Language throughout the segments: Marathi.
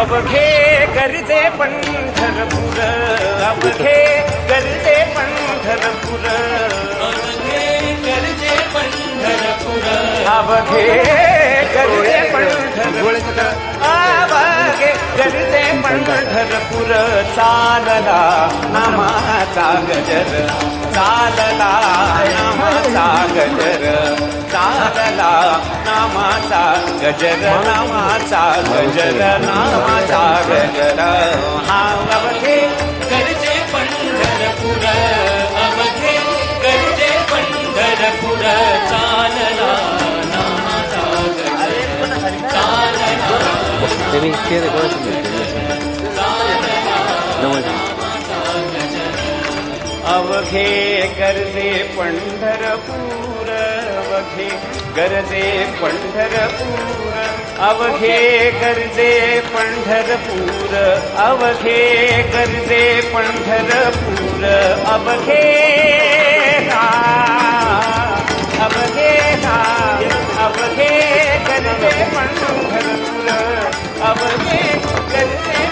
अवघे गरजे पंढरपूर अवघे गरजे पंढरपूर. अवघे गरजे पंढरपूर. अवघे पंढरपूर चालला नामाचा गजर. चालला नामाचा गजर. चालला नामाचा गजर. नामाचा गजर नामाचा गजर. हा अवघे गरजे पंढरपूर अवघे गरजे पंढरपूर. चालला नामाचा गजर. चालला. अवघे गरजे पंढरपूर अवघे गरजे पंढरपूर अवघे गरजे पंढरपूर अवघे गरजे पंढरपूर अवघे हा अवघे हा अवघे गरजे पंढरपूर अवघे गरजे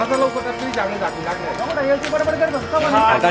कुठे? बोलले पाहिजे सका दुसरं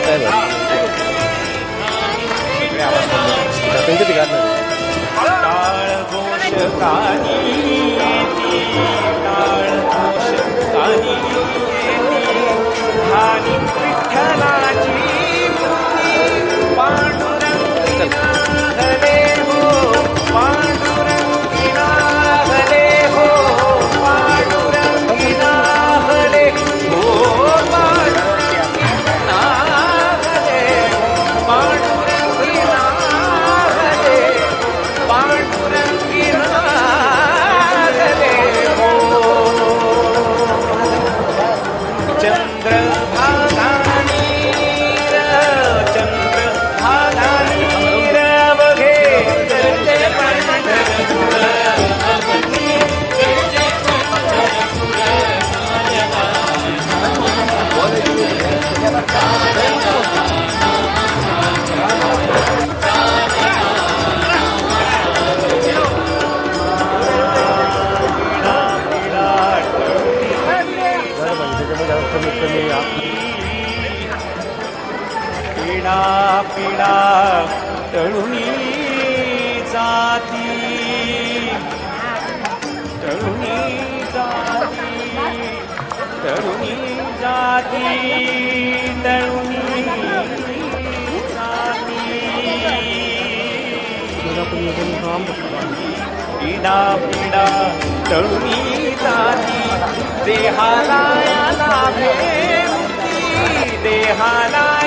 काय बरं तळुणी जाती. तळुणी जाती. तळुणी जाती. तळुणी जाती. पिढा पिढा तळुणी जाती. देहाला याला भेटी देहाला